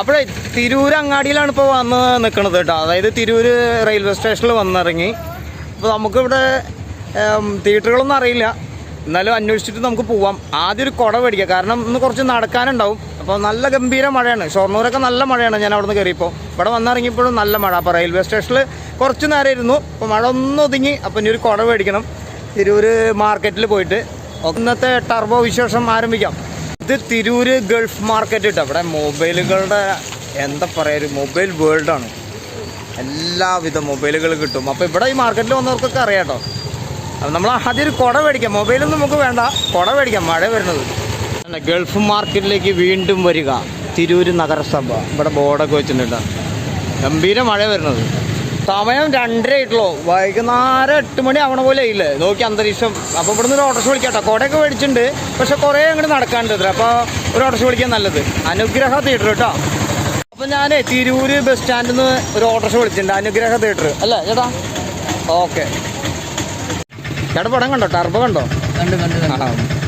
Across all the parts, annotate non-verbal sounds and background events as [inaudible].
അപ്പോഴേ തിരൂർ അങ്ങാടിയിലാണ് ഇപ്പോൾ വന്ന് നിൽക്കുന്നത് കേട്ടോ. അതായത് തിരൂർ റെയിൽവേ സ്റ്റേഷനിൽ വന്നിറങ്ങി. അപ്പോൾ നമുക്കിവിടെ തിയേറ്ററുകളൊന്നും അറിയില്ല. എന്നാലും അന്വേഷിച്ചിട്ട് നമുക്ക് പോവാം. ആദ്യം ഒരു കുട മേടിക്കാം. കാരണം ഇന്ന് കുറച്ച് നടക്കാനുണ്ടാവും. അപ്പോൾ നല്ല ഗംഭീര മഴയാണ്. ഷൊർണൂരൊക്കെ നല്ല മഴയാണ് ഞാൻ അവിടെ നിന്ന് കയറിയപ്പോൾ ഇവിടെ വന്നിറങ്ങിയപ്പോഴും നല്ല മഴ. അപ്പോൾ റെയിൽവേ സ്റ്റേഷനിൽ കുറച്ച് നേരം ഇരുന്നു. അപ്പോൾ മഴ ഒന്ന് ഒതുങ്ങി. അപ്പോൾ ഇനി ഒരു കുട മേടിക്കണം. തിരൂർ മാർക്കറ്റിൽ പോയിട്ട്. ഇന്നത്തെ ടർബോ വിശേഷം ആരംഭിക്കാം. ഇത് തിരൂര് ഗൾഫ് മാർക്കറ്റ് ഇട്ട്? അവിടെ മൊബൈലുകളുടെ എന്താ പറയുക ഒരു മൊബൈൽ വേൾഡാണ് എല്ലാവിധ മൊബൈലുകൾ കിട്ടും. അപ്പോൾ ഇവിടെ ഈ മാർക്കറ്റിൽ വന്നവർക്കൊക്കെ അറിയാം കേട്ടോ. അപ്പോൾ നമ്മൾ ആദ്യം ഒരു കുട മേടിക്കാം. മൊബൈലൊന്നും നമുക്ക് വേണ്ട. കുട മേടിക്കാം. മഴ വരുന്നത്. അല്ല ഗൾഫ് മാർക്കറ്റിലേക്ക് വീണ്ടും വരിക. തിരൂര് നഗരസഭ. ഇവിടെ ബോർഡൊക്കെ വെച്ചിട്ടുണ്ട് ഗംഭീര മഴ വരുന്നത്. സമയം രണ്ടര ആയിട്ടുള്ളൂ. വൈകുന്നേരം എട്ട് മണി ആവണ പോലെ ഇല്ലേ നോക്കി അന്തരീക്ഷം. അപ്പോൾ ഇവിടുന്ന് ഒരു ഓട്ടോസ് വിളിക്കാട്ടോ. കോടയൊക്കെ മേടിച്ചിട്ടുണ്ട്. പക്ഷെ കുറേ അങ്ങോട്ട് നടക്കാണ്ട് ഇത്ര അപ്പോൾ ഒരു ഓട്ടോസ് വിളിക്കാൻ നല്ലത്. അനുഗ്രഹ തിയേറ്റർ കേട്ടോ അപ്പോൾ ഞാനേ തിരൂര് ബസ് സ്റ്റാൻഡിൽ നിന്ന് ഒരു ഓട്ടോസ് വിളിച്ചിട്ടുണ്ട്. അനുഗ്രഹ തിയേറ്റർ അല്ലേ ചേട്ടാ? ഓക്കെ. ചേട്ടാ പടം കണ്ടോ? ടർബോ കണ്ടോ?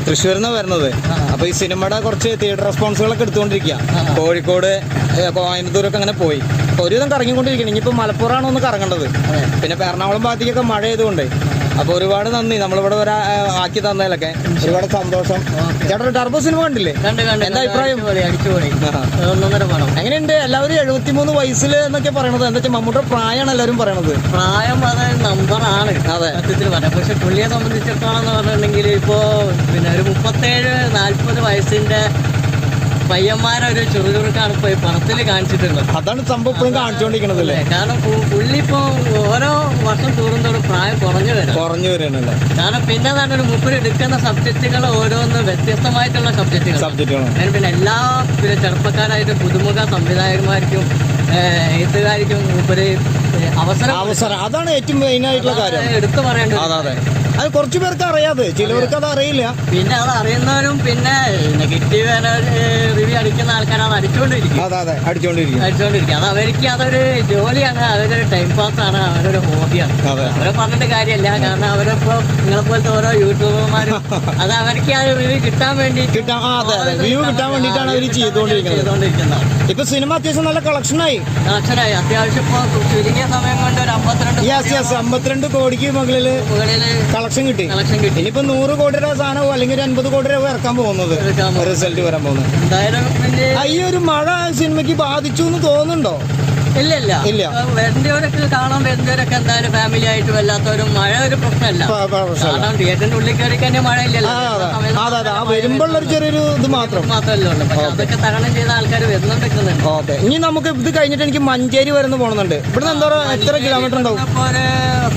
തൃശ്ശൂരിൽ നിന്ന് വരുന്നത്. അപ്പൊ ഈ സിനിമയുടെ കുറച്ച് തിയേറ്റർ റെസ്പോൺസുകളൊക്കെ എടുത്തുകൊണ്ടിരിക്കുക കോഴിക്കോട് കോയമ്പത്തൂരൊക്കെ അങ്ങനെ പോയി. അപ്പൊ ഒരുവിധം കറങ്ങിക്കൊണ്ടിരിക്കണം ഇനിയിപ്പോ മലപ്പുറമാണ് ഒന്ന് കറങ്ങേണ്ടത്. പിന്നെ എറണാകുളം ഭാഗത്തേക്കൊക്കെ മഴ ചെയ്തുകൊണ്ട് അപ്പൊ ഒരുപാട് നന്ദി. നമ്മളിവിടെ വരെ ആക്കി തന്നതിലൊക്കെ. ഒരുപാട് സന്തോഷം. ചേട്ടൻ ടർബോ സിനിമ കണ്ടില്ലേ? കണ്ടു കണ്ടു എന്താ അഭിപ്രായം? എങ്ങനെയുണ്ട്? എല്ലാവരും എഴുപത്തിമൂന്ന് വയസ്സിൽ എന്നൊക്കെ പറയണത്. എന്താ വെച്ചാൽ മമ്മൂട്ടിയുടെ പ്രായമാണ് എല്ലാവരും പറയണത്. പ്രായം അത് നമ്പറാണ്. അതെ. സത്യത്തിൽ പറയാം. പക്ഷെ പുള്ളിയെ സംബന്ധിച്ചിടത്തോളം എന്ന് പറഞ്ഞിട്ടുണ്ടെങ്കിൽ ഇപ്പോൾ പിന്നെ ഒരു മുപ്പത്തേഴ് നാൽപ്പത് വയസ്സിന്റെ പയ്യന്മാരെ ഒരു ചുറുചുറുക്കാണ് ഇപ്പൊ ഈ പണത്തിൽ കാണിച്ചിട്ടുള്ളത്. അതാണ് സംഭവം ഇപ്പോഴും കാണിച്ചുകൊണ്ടിരിക്കുന്നത് അല്ലേ? കാരണം ഉള്ളിപ്പോ പുള്ളി ഓരോ വർഷം കൂടുന്നതോടും പ്രായം കുറഞ്ഞു വരും. കുറഞ്ഞു വരണല്ലേ കാരണം പിന്നെ തന്നെ ഒരു മുപ്പിൽ എടുക്കുന്ന സബ്ജക്റ്റുകൾ ഓരോന്ന് വ്യത്യസ്തമായിട്ടുള്ള സബ്ജക്റ്റുകൾ സബ്ജക്റ്റുകളാണ് പിന്നെ എല്ലാ പിന്നെ ചെറുപ്പക്കാരായിട്ട് പുതുമുഖ സംവിധായകന്മാർക്കും എഴുത്തുകാർക്കും മുപ്പര് അവസരം അവസരം. അതാണ് ഏറ്റവും മെയിൻ ആയിട്ടുള്ള കാര്യം. എടുത്തു പറയേണ്ടത് അതെ കുറച്ച് പേർക്ക് അറിയാതെ ചിലവർക്ക് അത് അറിയില്ല. പിന്നെ അത് അറിയുന്നവരും പിന്നെ നെഗറ്റീവ് റിവ്യൂ അടിക്കുന്ന ആൾക്കാർ അത് അടിച്ചുകൊണ്ടിരിക്കും അതെ അതെ അടിച്ചുകൊണ്ടിരിക്കും അടിച്ചുകൊണ്ടിരിക്കും അത് അവർക്ക് അതൊരു ജോലിയാണ് അവരൊരു ടൈം പാസ് ആണ് അവരൊരു ഹോബിയാണ്. അവരെ പറഞ്ഞിട്ട് കാര്യമല്ല കാരണം അവരിപ്പോ നിങ്ങളെ പോലത്തെ ഓരോ യൂട്യൂബർമാരും [laughs] അത് അവർക്ക് ആ റിവ്യൂ കിട്ടാൻ വേണ്ടി കിട്ടാൻ അതെ അതെ. വ്യൂ കിട്ടാൻ വേണ്ടിയിട്ടാണ് അവർ ചെയ്തുകൊണ്ടിരിക്കുന്നത്. ചെയ്തുകൊണ്ടിരിക്കുന്നത്. ഇപ്പൊ സിനിമ അത്യാവശ്യം നല്ല കളക്ഷനായി കളക്ഷനായി അത്യാവശ്യം ഇപ്പൊ ചുരുങ്ങിയ സമയം കൊണ്ട് ഒരു അമ്പത്തിരണ്ട് യെസ് യെസ് അമ്പത്തിരണ്ട് കോടിക്ക് മുകളിൽ മുകളിൽ കളക്ഷൻ കിട്ടി. ഇനിയിപ്പോ നൂറ് കോടി രൂപ സാധനവും അല്ലെങ്കിൽ ഒരു അൻപത് കോടി രൂപ ഇറക്കാൻ പോകുന്നത്. റിസൾട്ട് വരാൻ പോകുന്നത്. ഈ ഒരു മഴ സിനിമയ്ക്ക് ബാധിച്ചു എന്ന് തോന്നുന്നുണ്ടോ? ഇല്ല ഇല്ല. ഇല്ല. വരുന്നവരൊക്കെ കാണാൻ വരുന്നവരൊക്കെ എന്തായാലും ഫാമിലി ആയിട്ട് വല്ലാത്തവരും മഴ ഒരു പ്രശ്നമല്ല. പ- പ- പ്രശ്നമില്ല. കാരണം തിയേറ്ററിന്റെ ഉള്ളിൽ കയറി കഴിഞ്ഞാൽ മഴ ഇല്ലല്ലോ ആ, അതെ. സമയത്ത് അതെ അതെ. ആ വരുമ്പോഴുള്ളൊരു ചെറിയൊരു ഇത് മാത്രം. മാത്രമല്ലേ ഉള്ളൂ പക്ഷെ അതൊക്കെ തരണം ചെയ്ത ആൾക്കാർ ഓക്കെ ഇനി നമുക്ക് ഇത് കഴിഞ്ഞിട്ട് എനിക്ക് മഞ്ചേരി വരുന്ന പോകണമെന്നുണ്ട്. ഇവിടുന്ന് എന്തോ എത്ര കിലോമീറ്റർ ഉണ്ടാവും?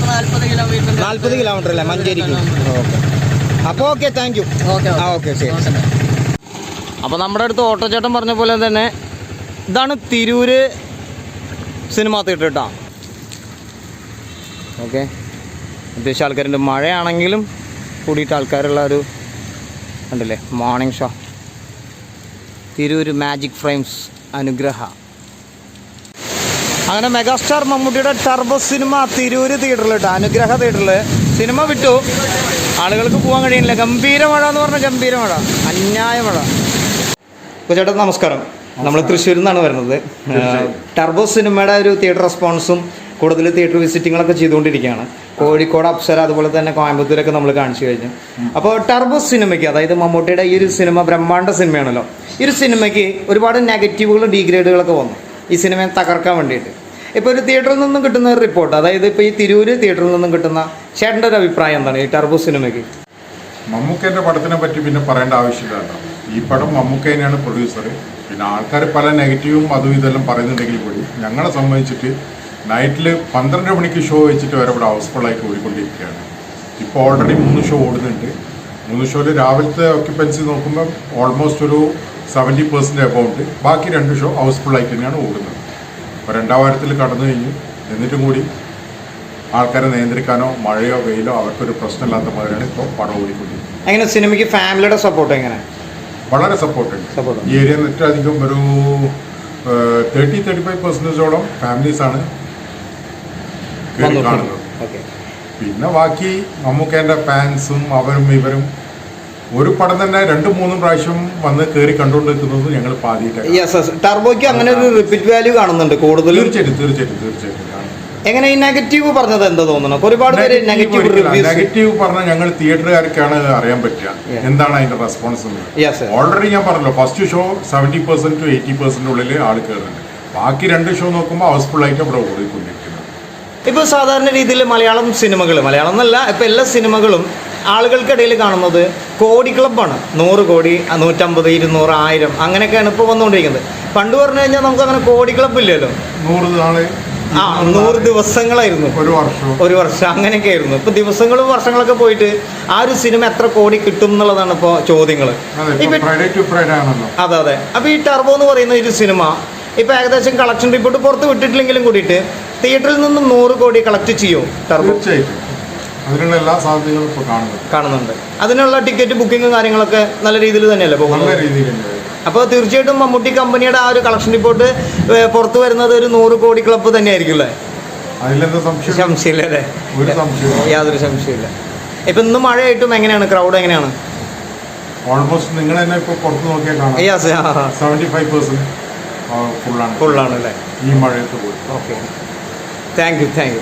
നാല്പത് കിലോമീറ്റർ നാല്പത് കിലോമീറ്റർ അല്ലേ? മഞ്ചേരിക്ക്. ഓക്കെ അപ്പോൾ ഓക്കെ താങ്ക് യു ആ ഓക്കെ ശരി അപ്പോൾ നമ്മുടെ അടുത്ത് ഓട്ടോ ചേട്ടൻ പറഞ്ഞ പോലെ തന്നെ ഇതാണ് തിരൂര് സിനിമ തിയേറ്റർ കേട്ടോ ഓക്കെ. അത്യാവശ്യം ആൾക്കാരുണ്ട്. മഴയാണെങ്കിലും കൂടിയിട്ട് ആൾക്കാരുള്ള ഒരു ഉണ്ടല്ലേ? Morning show Tirur magic frames Anugraha. അങ്ങനെ മെഗാസ്റ്റാർ മമ്മൂട്ടിയുടെ ടർബോ സിനിമ തിരൂര് തിയേറ്ററിൽ കേട്ടോ അനുഗ്രഹ തിയേറ്ററിൽ സിനിമ വിട്ടു. ആളുകൾക്ക് പോകാൻ കഴിയുന്നില്ല. ഗംഭീര മഴ എന്ന് പറഞ്ഞാൽ ഗംഭീര മഴ. അന്യായ മഴ. ചേട്ടാ നമസ്കാരം. നമ്മൾ തൃശ്ശൂരിൽ നിന്നാണ് വരുന്നത് ടർബോ സിനിമയുടെ ഒരു തിയേറ്റർ റെസ്പോൺസും കൂടുതൽ തിയേറ്റർ വിസിറ്റിങ്ങളൊക്കെ ചെയ്തുകൊണ്ടിരിക്കുകയാണ്. കോഴിക്കോട് അപ്സര അതുപോലെ തന്നെ കോയമ്പത്തൂരൊക്കെ നമ്മൾ കാണിച്ചു കഴിഞ്ഞു. അപ്പോൾ ടർബോ സിനിമയ്ക്ക് അതായത് മമ്മൂട്ടിയുടെ ഈ ഒരു സിനിമ ബ്രഹ്മാണ്ട സിനിമയാണല്ലോ. ഈ ഒരു സിനിമയ്ക്ക് ഒരുപാട് നെഗറ്റീവുകളും ഡീഗ്രേഡുകളൊക്കെ വന്നു. ഈ സിനിമയെ തകർക്കാൻ വേണ്ടിയിട്ട്. ഇപ്പോൾ ഒരു തിയേറ്ററിൽ നിന്നും കിട്ടുന്ന ഒരു റിപ്പോർട്ട് അതായത് ഇപ്പോൾ ഈ തിരൂര് തിയേറ്ററിൽ നിന്നും കിട്ടുന്ന ചേട്ടന്റെ ഒരു അഭിപ്രായം എന്താണ് ഈ ടർബോ സിനിമയ്ക്ക്? മമ്മൂക്കേന്റെ പടത്തിനെ പറ്റി പിന്നെ പറയേണ്ട ആവശ്യമില്ല ഈ പടം മമ്മൂക്കേനെയാണ് പ്രൊഡ്യൂസർ പിന്നെ ആൾക്കാർ പല നെഗറ്റീവും അതും ഇതെല്ലാം പറയുന്നുണ്ടെങ്കിൽ കൂടി ഞങ്ങളെ സംബന്ധിച്ചിട്ട് നൈറ്റിൽ പന്ത്രണ്ട് മണിക്ക് ഷോ വെച്ചിട്ട് വരെ ഇവിടെ ഹൗസ്ഫുള്ളായിട്ട് ഓടിക്കൊണ്ടിരിക്കുകയാണ്. ഇപ്പോൾ ഓൾറെഡി മൂന്ന് ഷോ ഓടുന്നുണ്ട്. മൂന്ന് ഷോയിൽ രാവിലത്തെ ഓക്യുപ്പൻസി നോക്കുമ്പോൾ ഓൾമോസ്റ്റ് ഒരു സെവന്റി പെർസെന്റ് എബൗണ്ട് ബാക്കി രണ്ട് ഷോ ഹൗസ്ഫുള്ളായിട്ട് തന്നെയാണ് ഓടുന്നത്. അപ്പോൾ രണ്ടാം വാരത്തിൽ കടന്നു കഴിഞ്ഞ്. എന്നിട്ടും കൂടി ആൾക്കാരെ നിയന്ത്രിക്കാനോ മഴയോ വെയിലോ അവർക്കൊരു പ്രശ്നമില്ലാത്ത മാതിരിയാണ് ഇപ്പോൾ പടം ഓടിക്കൊണ്ടിരിക്കുന്നത്. എങ്ങനെ സിനിമയ്ക്ക് ഫാമിലിയുടെ സപ്പോർട്ട് എങ്ങനെ? വളരെ സപ്പോർട്ട് Support ഉണ്ട് ഈ ഏരിയ ഏറ്റവും അധികം ഒരു തേർട്ടി തേർട്ടി ഫൈവ് പെർസെന്റേജോളം ഫാമിലീസാണ് കാണുന്നത്. പിന്നെ ബാക്കി മമ്മൂക്കേന്റെ ഫാൻസും അവരും ഇവരും ഒരു പടം തന്നെ രണ്ടും മൂന്നും പ്രാവശ്യം വന്ന് കയറി കണ്ടുകൊണ്ടിരിക്കുന്നത് ഞങ്ങൾ പാതിയിട്ടാണ് യെസ് അങ്ങനെ ഒരു റിപ്പീറ്റ് വാല്യൂ കാണുന്നുണ്ട് കൂടുതൽ തീർച്ചയായിട്ടും തീർച്ചയായിട്ടും തീർച്ചയായിട്ടും. എങ്ങനെ ഈ നെഗറ്റീവ് പറഞ്ഞത് എന്താ തോന്നുന്നു? ഒരുപാട് പേര് നെഗറ്റീവ് റിവ്യൂസ് നെഗറ്റീവ് പറഞ്ഞാൽ ഞങ്ങൾ തിയേറ്ററുകാർക്കാണ് അറിയാൻ പറ്റുക. എന്താണ് അതിന്റെ റെസ്പോൺസ് എന്ന്. ഓൾറെഡി ഞാൻ പറഞ്ഞല്ലോ first show seventy percent to eighty percent ഉള്ളിൽ ആൾ കയറുന്നുണ്ട് ബാക്കി രണ്ട് ഷോ നോക്കുമ്പോൾ ഹൗസ്ഫുൾ ആയിട്ട് അവിടെ ഓടിക്കൊണ്ടിരിക്കുന്നത് ഇപ്പോൾ സാധാരണ രീതിയിൽ മലയാളം സിനിമകൾ മലയാളം എന്നല്ല ഇപ്പോൾ എല്ലാ സിനിമകളും ആളുകൾക്കിടയിൽ കാണുന്നത് കോടി ക്ലബ്ബാണ്. നൂറ് കോടി നൂറ്റമ്പത് ഇരുന്നൂറ് ആയിരം അങ്ങനെയൊക്കെയാണ് ഇപ്പോൾ വന്നുകൊണ്ടിരിക്കുന്നത്. പണ്ട് പറഞ്ഞു കഴിഞ്ഞാൽ നമുക്ക് അങ്ങനെ കോടി ക്ലബ്ബ് ഇല്ലല്ലോ. നൂറ് നാൾ ആ നൂറ് ദിവസങ്ങളായിരുന്നു. ഒരു വർഷം. ഒരു വർഷം അങ്ങനെയൊക്കെ ആയിരുന്നു ഇപ്പൊ ദിവസങ്ങളും വർഷങ്ങളൊക്കെ പോയിട്ട് ആ ഒരു സിനിമ എത്ര കോടി കിട്ടും എന്നുള്ളതാണ് ഇപ്പോൾ ചോദ്യങ്ങൾ അതെ ഇപ്പൊ അതെ അപ്പൊ ഈ ടർബോ എന്ന് പറയുന്ന ഒരു സിനിമ ഇപ്പൊ ഏകദേശം കളക്ഷൻ റിപ്പോർട്ട് പുറത്ത് വിട്ടിട്ടില്ലെങ്കിലും കൂടിയിട്ട് തിയേറ്ററിൽ നിന്നും നൂറ് കോടി കളക്ട് ചെയ്യും ടർബോ അതിനുള്ള എല്ലാ സാധ്യതകളും ഇപ്പോൾ കാണുന്നുണ്ട്. കാണുന്നുണ്ട്. അതിനുള്ള ടിക്കറ്റ് ബുക്കിങ്ങും കാര്യങ്ങളൊക്കെ നല്ല രീതിയിൽ തന്നെയല്ലേ നല്ല പോകുന്നത് രീതിയിൽ തന്നെ. അപ്പോൾ തീർച്ചയായിട്ടും മമ്മൂട്ടി കമ്പനിയുടെ ആ ഒരു കളക്ഷൻ റിപ്പോർട്ട് പുറത്തു വരുന്നത് ഒരു നൂറ് കോടി ക്ലബ്ബ് തന്നെയായിരിക്കും അല്ലേ? സംശയമില്ല അല്ലേ യാതൊരു സംശയമില്ല ഇപ്പൊ ഇന്ന് മഴയായിട്ടും എങ്ങനെയാണ്? ക്രൗഡ് എങ്ങനെയാണ്? ഓൾമോസ്റ്റ് നിങ്ങൾ തന്നെ ഇപ്പോൾ പുറത്ത് നോക്കിയാൽ കാണാം. സെവന്റി ഫൈവ് പെർസെന്റ് ഫുള്ളാണ് ഫുള്ളാണ് അല്ലേ ഈ മഴയത്ത് പോയി. Okay thank you thank you